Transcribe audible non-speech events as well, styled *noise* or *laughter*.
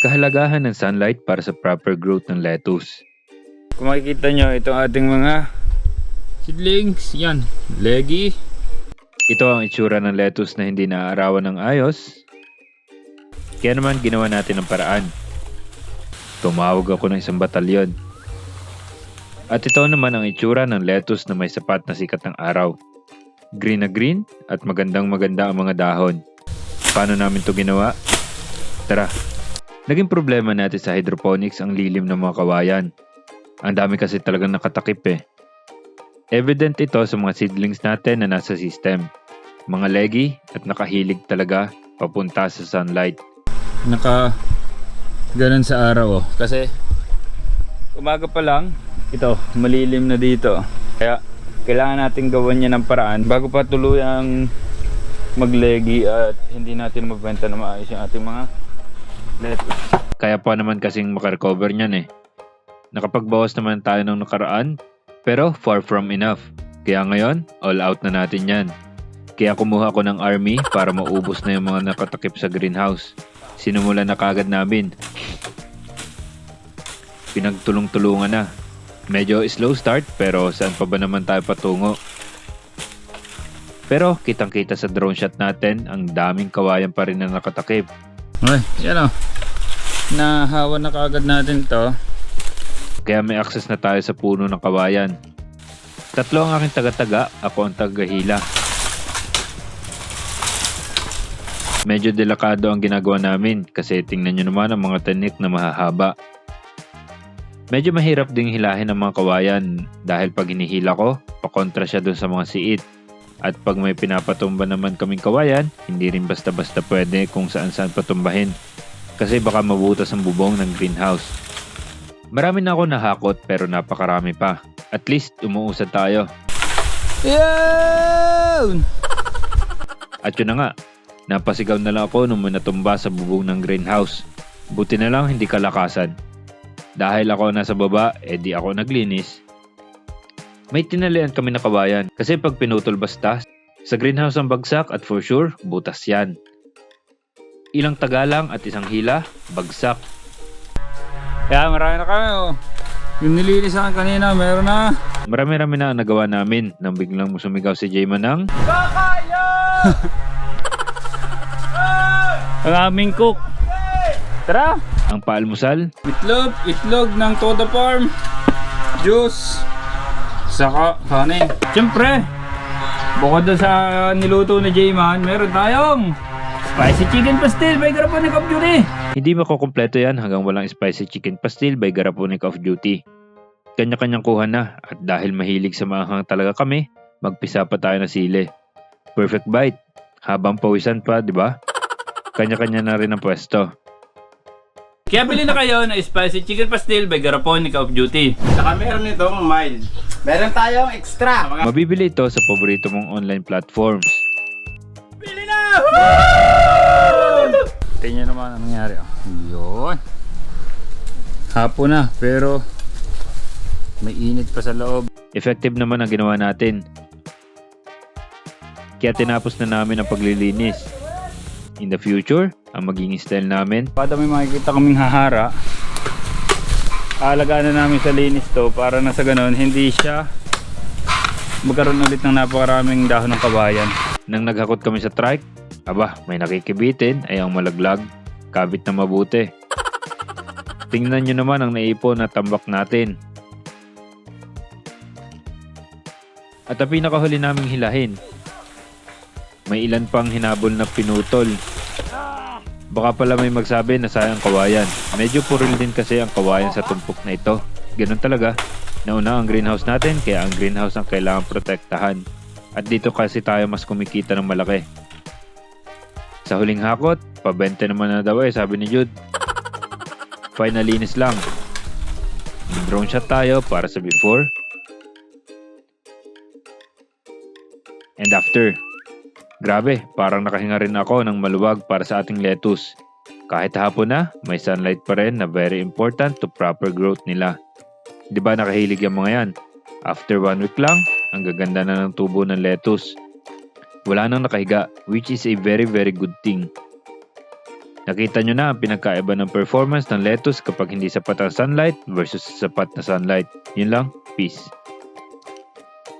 Kahalagahan ng sunlight para sa proper growth ng lettuce. Kung makikita nyo, itong ating mga seedlings, yan, leggy. Ito ang itsura ng lettuce na hindi naaarawan ng ayos. Kaya naman ginawa natin ng paraan. Tumawag ako ng isang batalyon. At ito naman ang itsura ng lettuce na may sapat na sikat ng araw. Green na green at magandang maganda ang mga dahon. Paano namin to ginawa? Tara. Naging problema natin sa hydroponics ang lilim ng mga kawayan. Ang dami kasi talagang nakatakip eh. Evident ito sa mga seedlings natin na nasa system. Mga leggy at nakahilig talaga papunta sa sunlight. Naka ganun sa araw oh. Kasi umaga pa lang, ito, malilim na dito. Kaya kailangan natin gawan niya ng paraan bago pa tuluyang maglegi at hindi natin mabenta na maayos yung ating mga lettuce. Kaya pa naman kasing makarecover niyan eh. Nakapagbawas naman tayo ng nakaraan, pero far from enough. Kaya ngayon, all out na natin yan. Kaya kumuha ko ng army para maubos na yung mga nakatakip sa greenhouse. Sinumulan na kagad namin. Pinagtulong-tulungan na. Medyo slow start pero saan pa ba naman tayo patungo? Pero kitang-kita sa drone shot natin ang daming kawayan pa rin na nakatakip. Ay, yan oh. Nahawa na kaagad natin to. Kaya may access na tayo sa puno ng kawayan. Tatlo ang aking taga-taga, ako ang tagahila. Medyo delikado ang ginagawa namin kasi tingnan nyo naman ang mga tanik na mahahaba. Medyo mahirap ding hilahin ang mga kawayan dahil pag hinihila ko, pakontra siya dun sa mga siit. At pag may pinapatumba naman kaming kawayan, hindi rin basta-basta pwede kung saan-saan patumbahin. Kasi baka mabutas ang bubong ng greenhouse. Marami na ako nahakot pero napakarami pa. At least umuusad tayo. Yun! *laughs* At yun na nga, napasigaw na lang ako nung natumba sa bubong ng greenhouse. Buti na lang hindi kalakasan. Dahil ako nasa baba, edi ako naglinis. May tinalian kami na kawayan kasi pag pinutol basta, sa greenhouse ang bagsak at for sure, butas yan. Ilang tagalang at isang hila, bagsak. Kaya marami na kami oh. Yung nilinis akin kanina, meron na. Marami-rami na ang nagawa namin nang biglang sumigaw si Jayman ng *laughs* Ang aming cook. Tara! ang paalmusal Itlog, itlog ng Toda Farm. Juice. Saka kanin. Siyempre, bukod doon sa niluto ni J-Man, meron tayong spicy chicken pastil by Garapon of Duty. Hindi makukumpleto yan hanggang walang spicy chicken pastil by Garaponic of Duty. Kanya-kanyang kuha na at dahil mahilig sa maanghang talaga kami, magpisa pa tayo ng sili. Perfect bite. Habang pawisan pa, di ba? Kanya-kanya na rin ang pwesto. Kaya bili na kayo ng spicy chicken pastil by Garapon of Duty. Saka meron nitong mild. Meron tayong extra. Mabibili ito sa paborito mong online platforms. Bili na! Tingnan naman ang nangyari. oh. Yun. Hapon na, pero may init pa sa loob. Effective naman ang ginawa natin. Kaya tinapos na namin ang paglilinis. In the future, ang magiging style namin, Pada may makikita kaming hahara, aalagaan na namin sa linis to para na sa ganun hindi siya magkaroon ulit ng napakaraming dahon ng kabayan. Nang naghakot kami sa trike, aba, may nakikibitin ay ang malaglag, kabit na mabuti. Tingnan nyo naman ang naipon na tambak natin. At ang pinakahuli naming hilahin, may ilan pang hinabol na pinutol. Baka pala may magsabi na sayang kawayan. Medyo puril din kasi ang kawayan sa tumpok na ito. Ganun talaga. Nauna ang greenhouse natin kaya ang greenhouse ang kailangan protektahan. At dito kasi tayo mas kumikita ng malaki. Sa huling hakot, pabente naman na daw eh, sabi ni Jude. Finalinis lang. Drone shot tayo para sa before and after. Grabe, parang nakahinga rin ako ng maluwag para sa ating lettuce. Kahit hapon na, may sunlight pa rin na very important to proper growth nila. Di ba nakahilig yung mga yan? After one week lang, ang gaganda na ng tubo ng lettuce. Wala nang nakahiga, which is a very very good thing. Nakita nyo na ang pinagkaiba ng performance ng lettuce kapag hindi sapat ang sunlight versus sapat na sunlight. Yun lang. Peace.